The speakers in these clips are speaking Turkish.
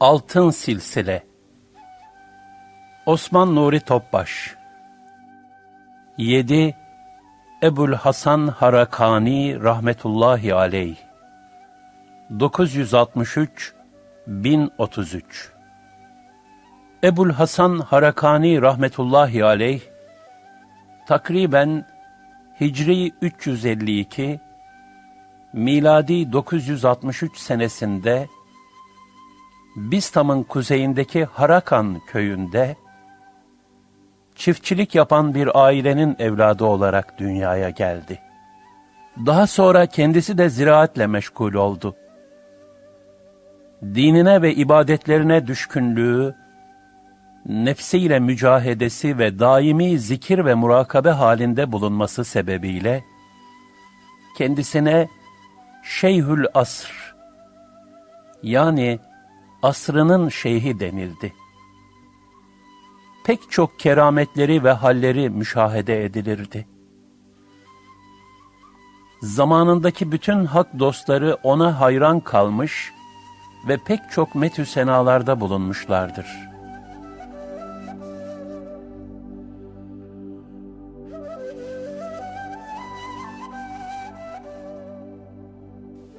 Altın Silsile. Osman Nuri Topbaş. 7. Ebul Hasan Harakani rahmetullahi aleyh. 963 1033 Ebul Hasan Harakani rahmetullahi aleyh takriben Hicri 352 miladi 963 senesinde Bistam'ın kuzeyindeki Harakan köyünde çiftçilik yapan bir ailenin evladı olarak dünyaya geldi. Daha sonra kendisi de ziraatle meşgul oldu. Dinine ve ibadetlerine düşkünlüğü, nefsiyle mücahedesi ve daimi zikir ve murakabe halinde bulunması sebebiyle kendisine Şeyhül Asr yani asrının şeyhi denildi. Pek çok kerametleri ve halleri müşahede edilirdi. Zamanındaki bütün hak dostları ona hayran kalmış ve pek çok metü senalarda bulunmuşlardır.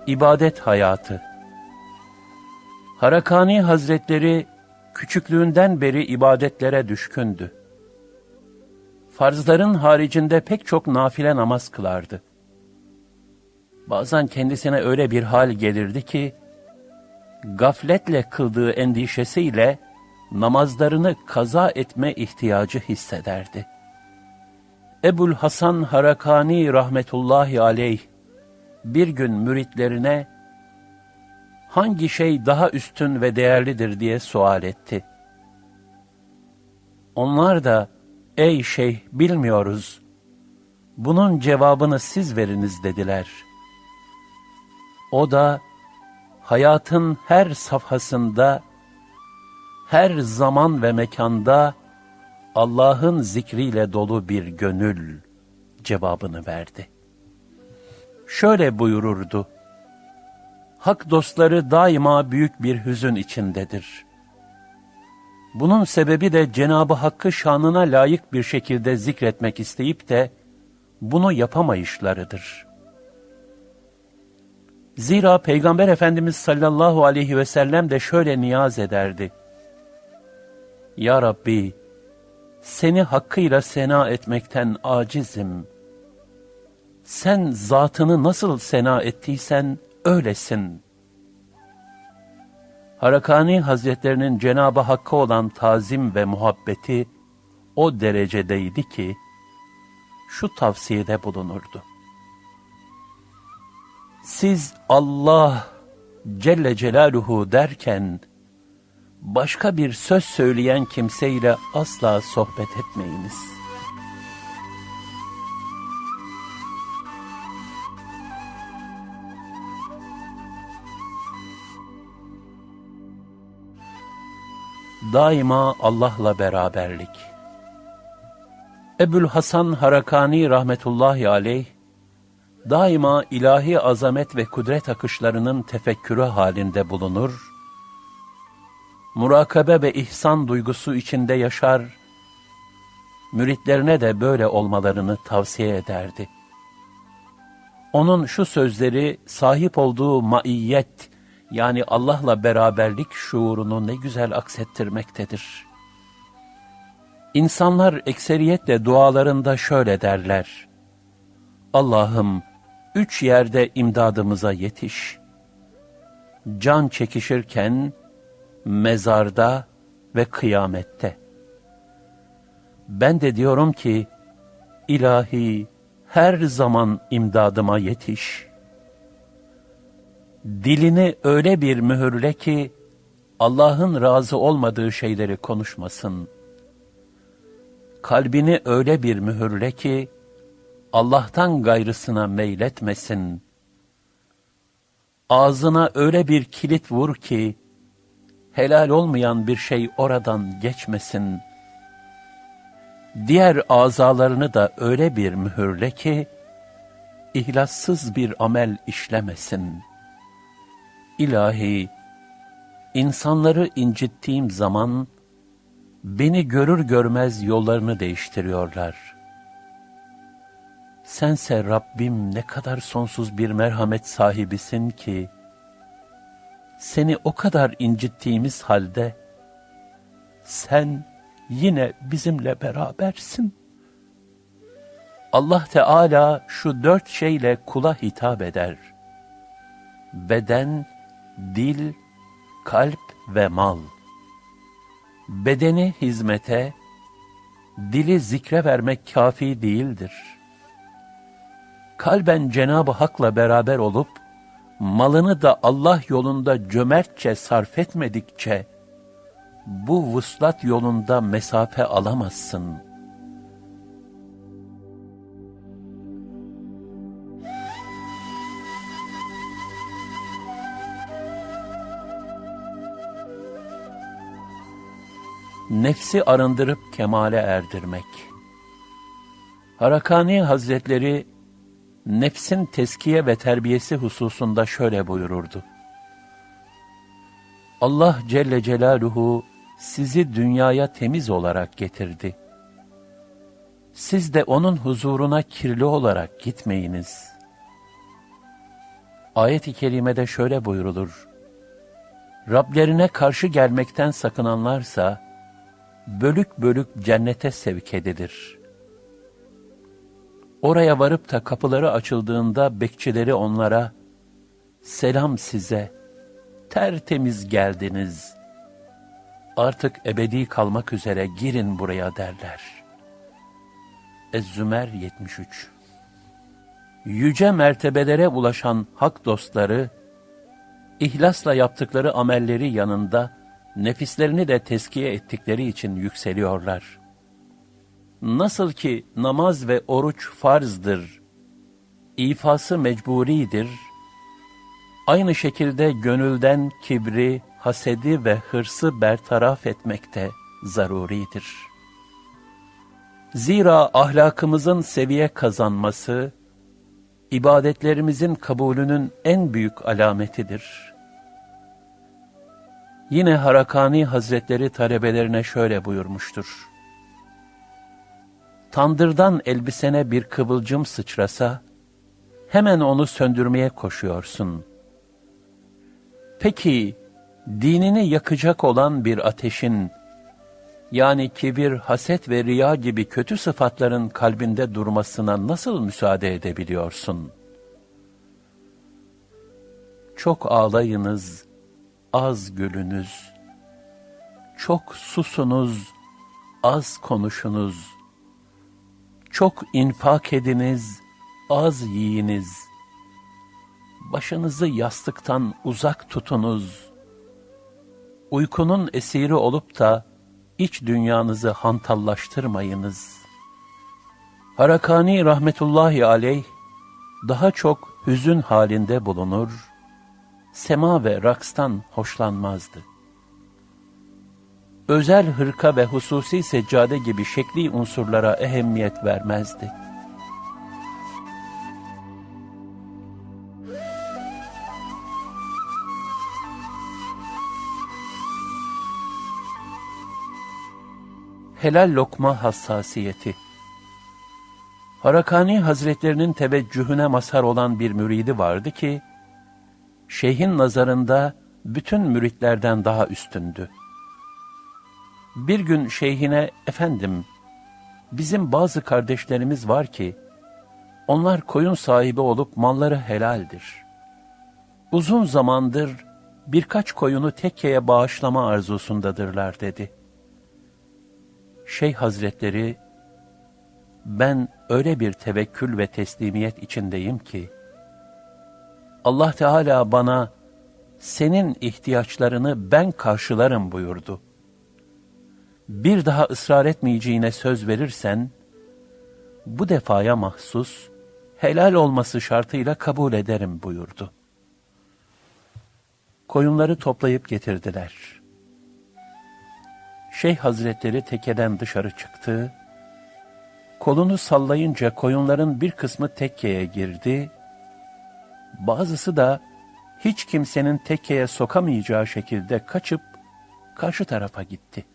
İbadet hayatı Harakani Hazretleri küçüklüğünden beri ibadetlere düşkündü. Farzların haricinde pek çok nafile namaz kılardı. Bazen kendisine öyle bir hal gelirdi ki, gafletle kıldığı endişesiyle namazlarını kaza etme ihtiyacı hissederdi. Ebul Hasan Harakani rahmetullahi aleyh bir gün müritlerine hangi şey daha üstün ve değerlidir diye sual etti. Onlar da ey şeyh bilmiyoruz. Bunun cevabını siz veriniz dediler. O da hayatın her safhasında her zaman ve mekanda Allah'ın zikriyle dolu bir gönül cevabını verdi. Şöyle buyururdu hak dostları daima büyük bir hüzün içindedir. Bunun sebebi de Cenabı Hakk'ı şanına layık bir şekilde zikretmek isteyip de bunu yapamayışlarıdır. Zira Peygamber Efendimiz sallallahu aleyhi ve sellem de şöyle niyaz ederdi. Ya Rabbi, seni hakkıyla sena etmekten acizim. Sen zatını nasıl sena ettiysen, öylesin. Harakani Hazretlerinin Cenab-ı Hakk'a olan tazim ve muhabbeti o derecedeydi ki, şu tavsiyede bulunurdu. Siz Allah Celle Celaluhu derken, başka bir söz söyleyen kimseyle asla sohbet etmeyiniz.'' Daima Allah'la beraberlik. Ebul Hasan Harakani rahmetullahi aleyh, daima ilahi azamet ve kudret akışlarının tefekkürü halinde bulunur, murakabe ve ihsan duygusu içinde yaşar, müritlerine de böyle olmalarını tavsiye ederdi. Onun şu sözleri sahip olduğu maiyet, yani Allah'la beraberlik şuurunu ne güzel aksettirmektedir. İnsanlar ekseriyetle dualarında şöyle derler. Allah'ım üç yerde imdadımıza yetiş. Can çekişirken, mezarda ve kıyamette. Ben de diyorum ki, ilahi her zaman imdadıma yetiş.'' Dilini öyle bir mühürle ki Allah'ın razı olmadığı şeyleri konuşmasın. Kalbini öyle bir mühürle ki Allah'tan gayrısına meyletmesin. Ağzına öyle bir kilit vur ki helal olmayan bir şey oradan geçmesin. Diğer azalarını da öyle bir mühürle ki ihlassız bir amel işlemesin.'' İlahi, İnsanları incittiğim zaman beni görür görmez yollarını değiştiriyorlar. Sense Rabbim ne kadar sonsuz bir merhamet sahibisin ki, seni o kadar incittiğimiz halde, sen yine bizimle berabersin. Allah Teala şu dört şeyle kula hitap eder. Beden, dil, kalp ve mal. Bedeni hizmete, dili zikre vermek kafi değildir. Kalben Cenab-ı Hak'la beraber olup, malını da Allah yolunda cömertçe sarf etmedikçe, bu vuslat yolunda mesafe alamazsın. Nefsi arındırıp kemale erdirmek. Harakani Hazretleri, nefsin teskiye ve terbiyesi hususunda şöyle buyururdu. Allah Celle Celaluhu sizi dünyaya temiz olarak getirdi. Siz de onun huzuruna kirli olarak gitmeyiniz. Ayet-i kerimede şöyle buyurulur. Rablerine karşı gelmekten sakınanlarsa, bölük bölük cennete sevk edilir. Oraya varıp da kapıları açıldığında bekçileri onlara, selam size, tertemiz geldiniz. Artık ebedi kalmak üzere girin buraya derler. Ez-Zümer 73 Yüce mertebelere ulaşan hak dostları, ihlasla yaptıkları amelleri yanında, nefislerini de teskiye ettikleri için yükseliyorlar. Nasıl ki namaz ve oruç farzdır, ifası mecburidir, aynı şekilde gönülden kibri, hasedi ve hırsı bertaraf etmekte zaruridir. Zira ahlakımızın seviye kazanması, ibadetlerimizin kabulünün en büyük alametidir.'' Yine Harakani Hazretleri talebelerine şöyle buyurmuştur. Tandırdan elbisene bir kıvılcım sıçrasa, hemen onu söndürmeye koşuyorsun. Peki, dinini yakacak olan bir ateşin, yani kibir, haset ve riya gibi kötü sıfatların kalbinde durmasına nasıl müsaade edebiliyorsun? Çok ağlayınız, az gülünüz. Çok susunuz, az konuşunuz. Çok infak ediniz, az yiyiniz. Başınızı yastıktan uzak tutunuz. Uykunun esiri olup da iç dünyanızı hantallaştırmayınız. Harakani rahmetullahi aleyh daha çok hüzün halinde bulunur sema ve rakstan hoşlanmazdı. Özel hırka ve hususi seccade gibi şekli unsurlara ehemmiyet vermezdi. Helal lokma hassasiyeti Harakani Hazretlerinin teveccühüne mazhar olan bir müridi vardı ki, şeyhin nazarında bütün müritlerden daha üstündü. Bir gün şeyhine, efendim, bizim bazı kardeşlerimiz var ki, onlar koyun sahibi olup malları helaldir. Uzun zamandır birkaç koyunu tekkeye bağışlama arzusundadırlar dedi. Şeyh Hazretleri, ben öyle bir tevekkül ve teslimiyet içindeyim ki, Allah Teala bana senin ihtiyaçlarını ben karşılarım buyurdu. Bir daha ısrar etmeyeceğine söz verirsen, bu defaya mahsus, helal olması şartıyla kabul ederim buyurdu. Koyunları toplayıp getirdiler. Şeyh Hazretleri tekeden dışarı çıktı, kolunu sallayınca koyunların bir kısmı tekkeye girdi, bazısı da hiç kimsenin tekkeye sokamayacağı şekilde kaçıp karşı tarafa gitti.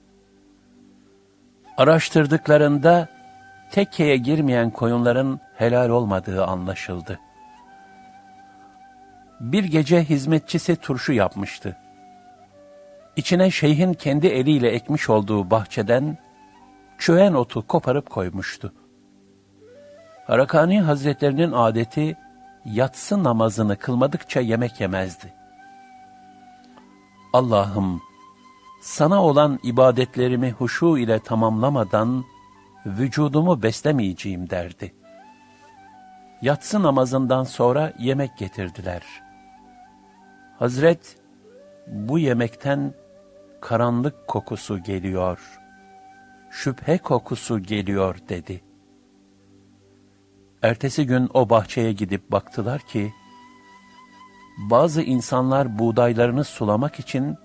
Araştırdıklarında tekkeye girmeyen koyunların helal olmadığı anlaşıldı. Bir gece hizmetçisi turşu yapmıştı. İçine şeyhin kendi eliyle ekmiş olduğu bahçeden çöğen otu koparıp koymuştu. Harakani Hazretlerinin adeti yatsı namazını kılmadıkça yemek yemezdi. Allah'ım sana olan ibadetlerimi huşu ile tamamlamadan vücudumu beslemeyeceğim derdi. Yatsı namazından sonra yemek getirdiler. Hazret bu yemekten karanlık kokusu geliyor, şüphe kokusu geliyor dedi. Ertesi gün o bahçeye gidip baktılar ki, bazı insanlar buğdaylarını sulamak için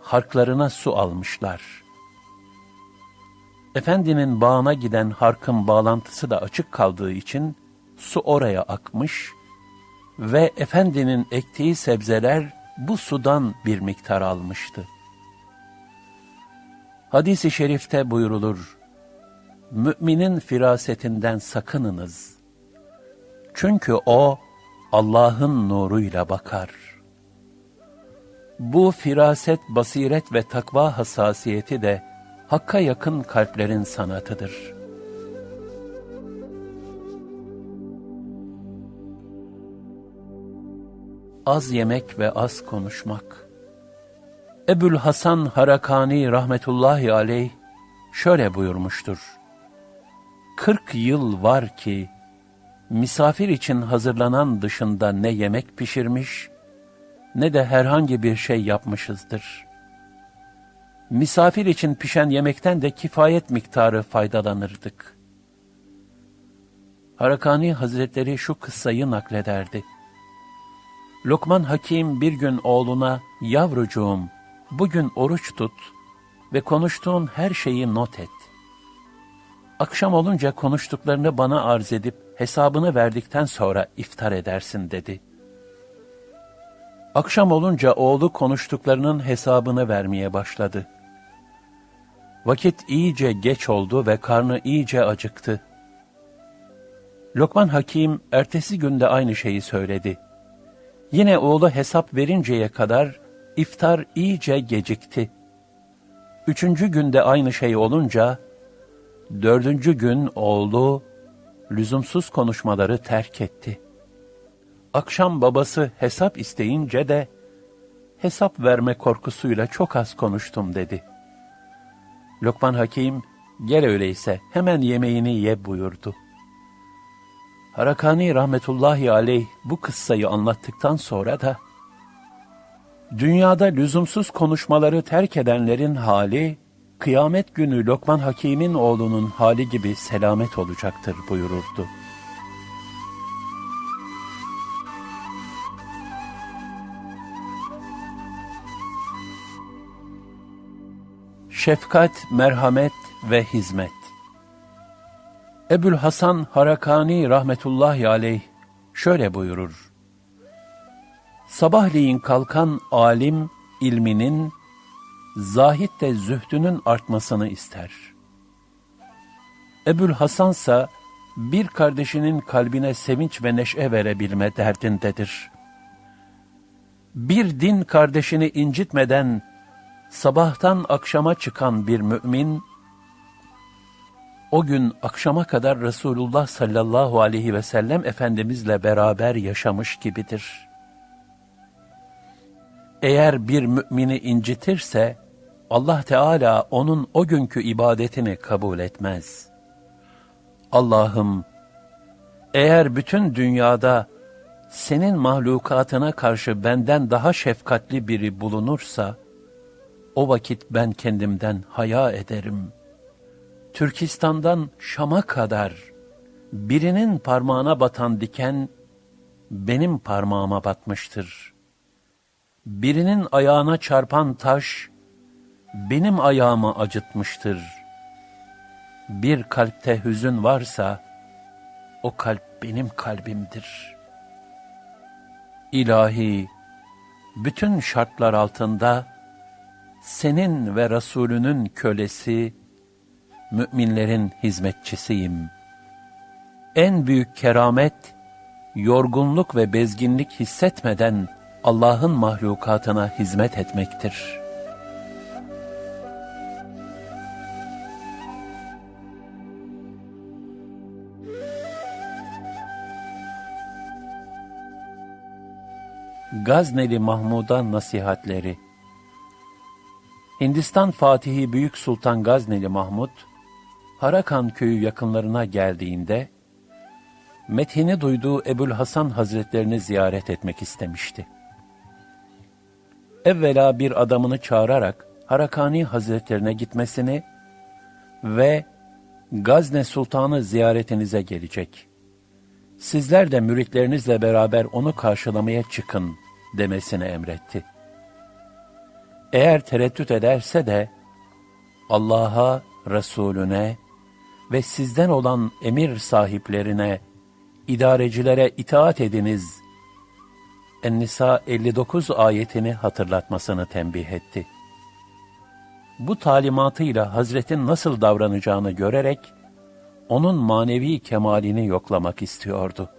harklarına su almışlar. Efendinin bağına giden harkın bağlantısı da açık kaldığı için su oraya akmış ve efendinin ektiği sebzeler bu sudan bir miktar almıştı. Hadis-i şerifte buyurulur, Müminin firasetinden sakınınız. Çünkü o Allah'ın nuruyla bakar. Bu firaset, basiret ve takva hassasiyeti de Hakk'a yakın kalplerin sanatıdır. Az yemek ve az konuşmak. Ebul Hasan Harakani rahmetullahi aleyh şöyle buyurmuştur. 40 yıl var ki misafir için hazırlanan dışında ne yemek pişirmiş ne de herhangi bir şey yapmışızdır. Misafir için pişen yemekten de kifayet miktarı faydalanırdık. Harakani Hazretleri şu kıssayı naklederdi. Lokman Hakim bir gün oğluna, yavrucuğum, bugün oruç tut ve konuştuğun her şeyi not et. Akşam olunca konuştuklarını bana arz edip hesabını verdikten sonra iftar edersin dedi. Akşam olunca oğlu konuştuklarının hesabını vermeye başladı. Vakit iyice geç oldu ve karnı iyice acıktı. Lokman Hakim ertesi günde aynı şeyi söyledi. Yine oğlu hesap verinceye kadar iftar iyice gecikti. Üçüncü günde aynı şey olunca, dördüncü gün oğlu lüzumsuz konuşmaları terk etti. Akşam babası hesap isteyince de hesap verme korkusuyla çok az konuştum dedi. Lokman Hakim, gel öyleyse hemen yemeğini ye buyurdu. Harakani rahmetullahi aleyh bu kıssayı anlattıktan sonra da, dünyada lüzumsuz konuşmaları terk edenlerin hali, kıyamet günü Lokman Hakim'in oğlunun hali gibi selamet olacaktır buyururdu. Şefkat, merhamet ve hizmet Ebul Hasan Harakani rahmetullahi aleyh şöyle buyurur. Sabahleyin kalkan alim ilminin, zahit de zühdünün artmasını ister. Ebul Hasansa bir kardeşinin kalbine sevinç ve neşe verebilme derdindedir. Bir din kardeşini incitmeden sabahtan akşama çıkan bir mümin, o gün akşama kadar Resulullah sallallahu aleyhi ve sellem Efendimizle beraber yaşamış gibidir. Eğer bir mümini incitirse, Allah Teala onun o günkü ibadetini kabul etmez. Allah'ım, eğer bütün dünyada senin mahlukatına karşı benden daha şefkatli biri bulunursa, o vakit ben kendimden haya ederim. Türkistan'dan Şam'a kadar birinin parmağına batan diken benim parmağıma batmıştır. Birinin ayağına çarpan taş benim ayağımı acıtmıştır. Bir kalpte hüzün varsa o kalp benim kalbimdir. İlahi bütün şartlar altında senin ve Resulünün kölesi, müminlerin hizmetçisiyim. En büyük keramet, yorgunluk ve bezginlik hissetmeden Allah'ın mahlukatına hizmet etmektir. Gazneli Mahmud'a nasihatleri Hindistan Fatihi Büyük Sultan Gazneli Mahmud, Harakan köyü yakınlarına geldiğinde, methini duyduğu Ebul Hasan Hazretlerini ziyaret etmek istemişti. Evvela bir adamını çağırarak Harakani Hazretlerine gitmesini ve Gazne Sultanı ziyaretinize gelecek. Sizler de müritlerinizle beraber onu karşılamaya çıkın demesini emretti. Eğer tereddüt ederse de Allah'a, Resulüne ve sizden olan emir sahiplerine, idarecilere itaat ediniz. En-Nisa 59 ayetini hatırlatmasını tembih etti. Bu talimatıyla Hazretin nasıl davranacağını görerek, onun manevi kemalini yoklamak istiyordu.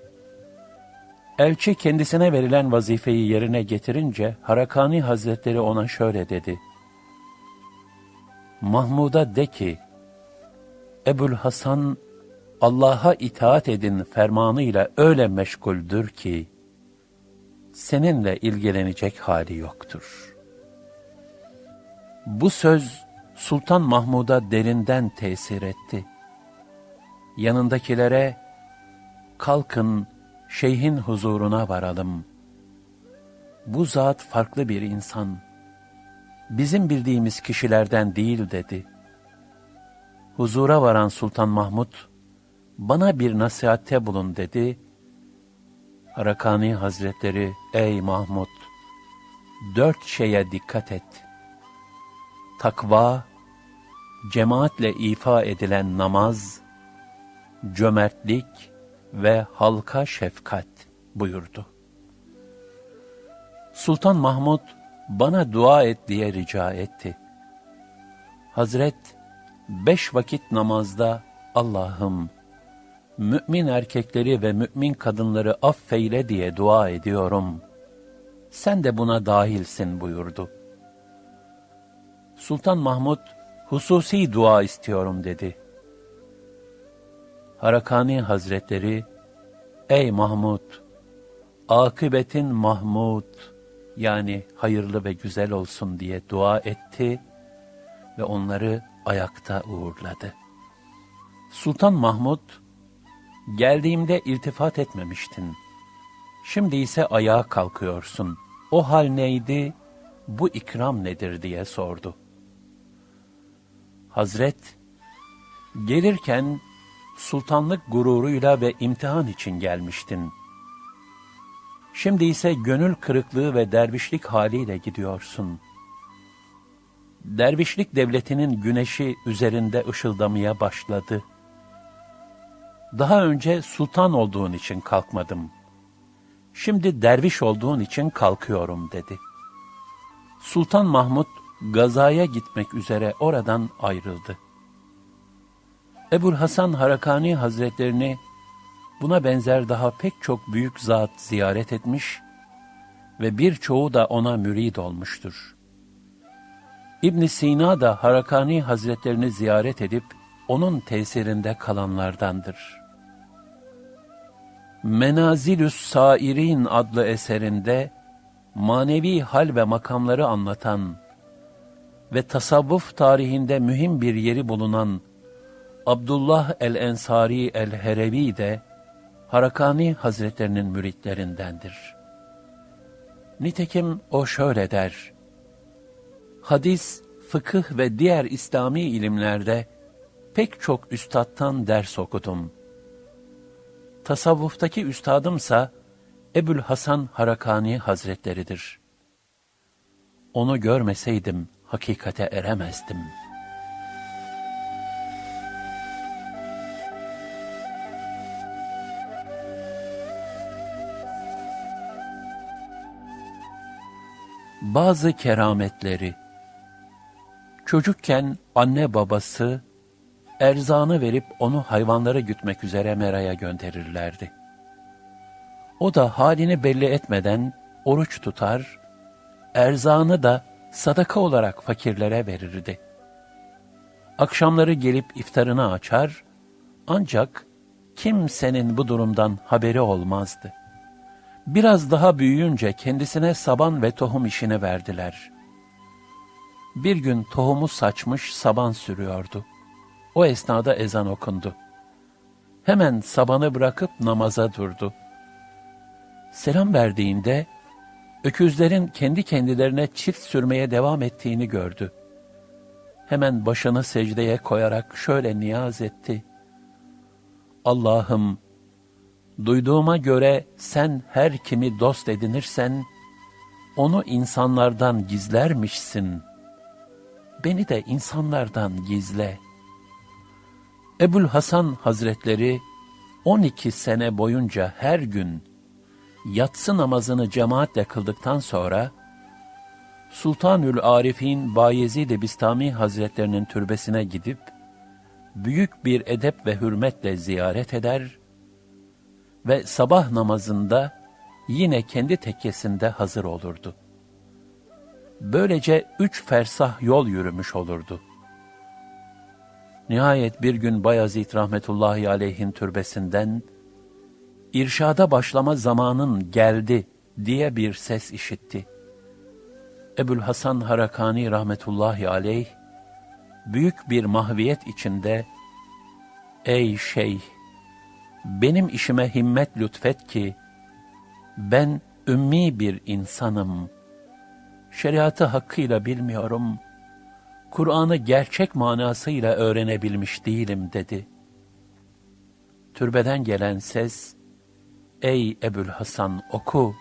Elçi kendisine verilen vazifeyi yerine getirince Harakani Hazretleri ona şöyle dedi. Mahmud'a de ki, Ebul Hasan Allah'a itaat edin fermanıyla öyle meşguldür ki, seninle ilgilenecek hali yoktur. Bu söz Sultan Mahmud'a derinden tesir etti. Yanındakilere, kalkın şeyhin huzuruna varalım. Bu zat farklı bir insan. Bizim bildiğimiz kişilerden değil dedi. Huzura varan Sultan Mahmud, bana bir nasihatte bulun dedi. Harakani Hazretleri, ey Mahmud, dört şeye dikkat et. Takva, cemaatle ifa edilen namaz, cömertlik ve halka şefkat buyurdu. Sultan Mahmud bana dua et diye rica etti. Hazret beş vakit namazda Allah'ım mümin erkekleri ve mümin kadınları affeyle diye dua ediyorum. Sen de buna dahilsin buyurdu. Sultan Mahmud hususi dua istiyorum dedi. Harakani Hazretleri, Ey Mahmud, akıbetin Mahmud, yani hayırlı ve güzel olsun diye dua etti ve onları ayakta uğurladı. Sultan Mahmud, geldiğimde iltifat etmemiştin. Şimdi ise ayağa kalkıyorsun. O hal neydi, bu ikram nedir diye sordu. Hazret, gelirken sultanlık gururuyla ve imtihan için gelmiştin. Şimdi ise gönül kırıklığı ve dervişlik haliyle gidiyorsun. Dervişlik devletinin güneşi üzerinde ışıldamaya başladı. Daha önce sultan olduğun için kalkmadım. Şimdi derviş olduğun için kalkıyorum dedi. Sultan Mahmud gazaya gitmek üzere oradan ayrıldı. Ebul Hasan Harakani Hazretlerini buna benzer daha pek çok büyük zat ziyaret etmiş ve birçoğu da ona mürid olmuştur. İbn Sina da Harakani Hazretlerini ziyaret edip onun tesirinde kalanlardandır. Menazilüs Sairin adlı eserinde manevi hal ve makamları anlatan ve tasavvuf tarihinde mühim bir yeri bulunan Abdullah el-Ensari el-Herevi de Harakani Hazretlerinin müritlerindendir. Nitekim o şöyle der, Hadis, fıkıh ve diğer İslami ilimlerde pek çok üstattan ders okudum. Tasavvuftaki üstadımsa Ebul Hasan Harakani Hazretleridir. Onu görmeseydim hakikate eremezdim.'' Bazı kerametleri Çocukken anne babası erzağını verip onu hayvanları gütmek üzere meraya gönderirlerdi. O da halini belli etmeden oruç tutar, erzağını da sadaka olarak fakirlere verirdi. Akşamları gelip iftarını açar, ancak kimsenin bu durumdan haberi olmazdı. Biraz daha büyüyünce kendisine saban ve tohum işini verdiler. Bir gün tohumu saçmış saban sürüyordu. O esnada ezan okundu. Hemen sabanı bırakıp namaza durdu. Selam verdiğinde öküzlerin kendi kendilerine çift sürmeye devam ettiğini gördü. Hemen başını secdeye koyarak şöyle niyaz etti. Allah'ım, duyduğuma göre sen her kimi dost edinirsen, onu insanlardan gizlermişsin. Beni de insanlardan gizle. Ebul Hasan Hazretleri 12 sene boyunca her gün yatsı namazını cemaatle kıldıktan sonra Sultanül Arif'in Bayezid-i Bistami Hazretlerinin türbesine gidip büyük bir edep ve hürmetle ziyaret eder ve sabah namazında yine kendi tekkesinde hazır olurdu. Böylece üç fersah yol yürümüş olurdu. Nihayet bir gün Bayezid rahmetullahi aleyhin türbesinden irşada başlama zamanın geldi diye bir ses işitti. Ebul Hasan Harakani rahmetullahi aleyh büyük bir mahviyet içinde Ey şeyh benim işime himmet lütfet ki ben ümmi bir insanım. Şeriatı hakkıyla bilmiyorum. Kur'an'ı gerçek manasıyla öğrenebilmiş değilim dedi. Türbeden gelen ses, Ey Ebul Hasan oku.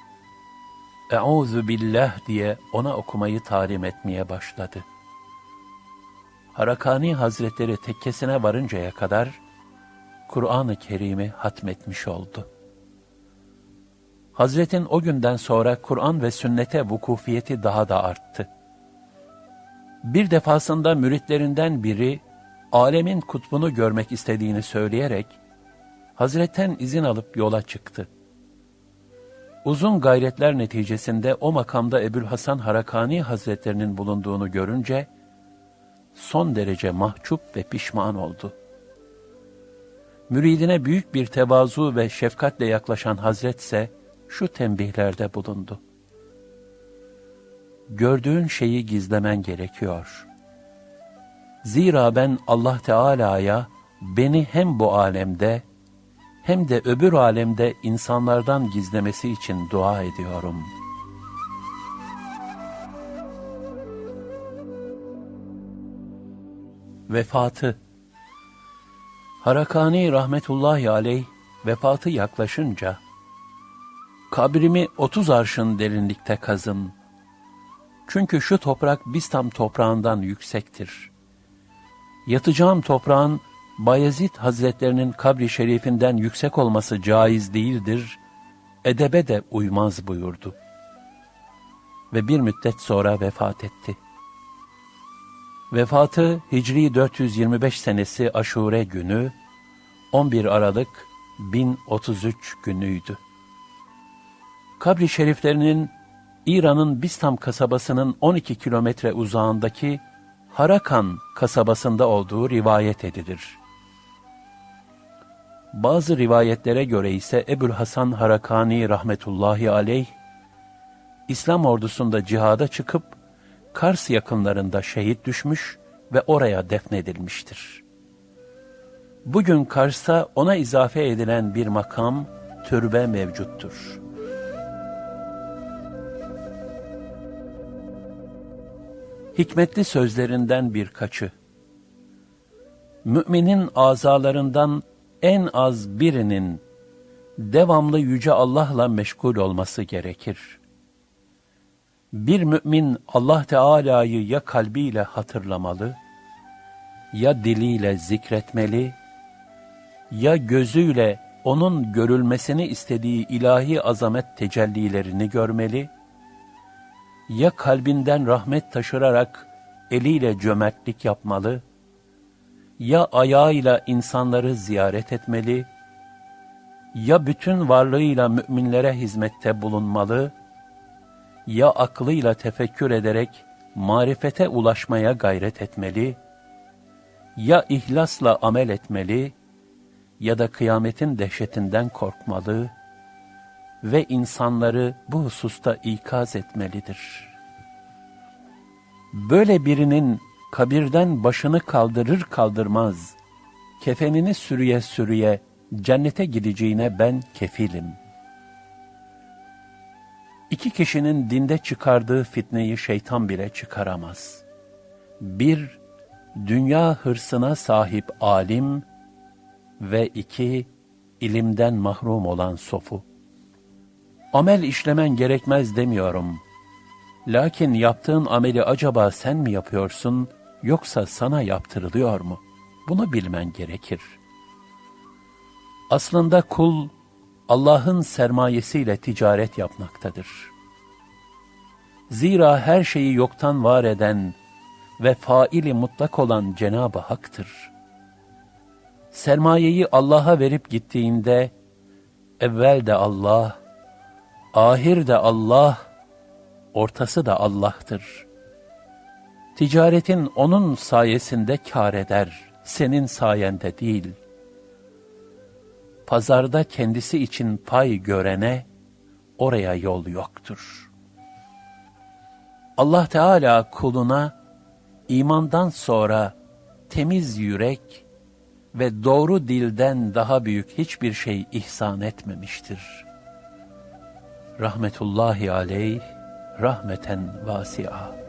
Euzu billah diye ona okumayı talim etmeye başladı. Harakani Hazretleri tekkesine varıncaya kadar Kur'an-ı Kerim'i hatmetmiş oldu. Hazretin o günden sonra Kur'an ve sünnete vukufiyeti daha da arttı. Bir defasında müritlerinden biri alemin kutbunu görmek istediğini söyleyerek Hazretten izin alıp yola çıktı. Uzun gayretler neticesinde o makamda Ebul Hasan Harakani Hazretlerinin bulunduğunu görünce son derece mahcup ve pişman oldu. Müridine büyük bir tevazu ve şefkatle yaklaşan Hazret ise şu tembihlerde bulundu. Gördüğün şeyi gizlemen gerekiyor. Zira ben Allah Teala'ya beni hem bu alemde hem de öbür alemde insanlardan gizlemesi için dua ediyorum. Vefatı Harakani rahmetullahi aleyh vefatı yaklaşınca kabrimi otuz arşın derinlikte kazın. Çünkü şu toprak Bistam toprağından yüksektir. Yatacağım toprağın Bayezid Hazretlerinin kabri şerifinden yüksek olması caiz değildir, edebe de uymaz buyurdu. Ve bir müddet sonra vefat etti. Vefatı Hicri 425 senesi Aşure günü, 11 Aralık 1033 günüydü. Kabri şeriflerinin İran'ın Bistam kasabasının 12 kilometre uzağındaki Harakan kasabasında olduğu rivayet edilir. Bazı rivayetlere göre ise Ebul Hasan Harakani rahmetullahi aleyh, İslam ordusunda cihada çıkıp Kars yakınlarında şehit düşmüş ve oraya defnedilmiştir. Bugün Kars'ta ona izafe edilen bir makam, türbe mevcuttur. Hikmetli sözlerinden birkaçı. Müminin azalarından en az birinin devamlı Yüce Allah'la meşgul olması gerekir. Bir mümin Allah Teala'yı ya kalbiyle hatırlamalı, ya diliyle zikretmeli, ya gözüyle onun görülmesini istediği ilahi azamet tecellilerini görmeli ya kalbinden rahmet taşırarak eliyle cömertlik yapmalı, ya ayağıyla insanları ziyaret etmeli, ya bütün varlığıyla müminlere hizmette bulunmalı, ya aklıyla tefekkür ederek marifete ulaşmaya gayret etmeli, ya ihlasla amel etmeli, ya da kıyametin dehşetinden korkmalı ve insanları bu hususta ikaz etmelidir. Böyle birinin kabirden başını kaldırır kaldırmaz, kefenini sürüye sürüye cennete gideceğine ben kefilim. İki kişinin dinde çıkardığı fitneyi şeytan bile çıkaramaz. Bir, dünya hırsına sahip alim ve iki, ilimden mahrum olan sofu. Amel işlemen gerekmez demiyorum. Lakin yaptığın ameli acaba sen mi yapıyorsun yoksa sana yaptırılıyor mu? Bunu bilmen gerekir. Aslında kul Allah'ın sermayesiyle ticaret yapmaktadır. Zira her şeyi yoktan var eden ve faili mutlak olan Cenab-ı Hak'tır. Sermayeyi Allah'a verip gittiğinde evvel de Allah, ahir de Allah, ortası da Allah'tır. Ticaretin onun sayesinde kar eder, senin sayende değil. Pazarda kendisi için pay görene, oraya yol yoktur. Allah Teala kuluna, imandan sonra temiz yürek ve doğru dilden daha büyük hiçbir şey ihsan etmemiştir. Rahmetullahi aleyh, rahmeten vasi'a.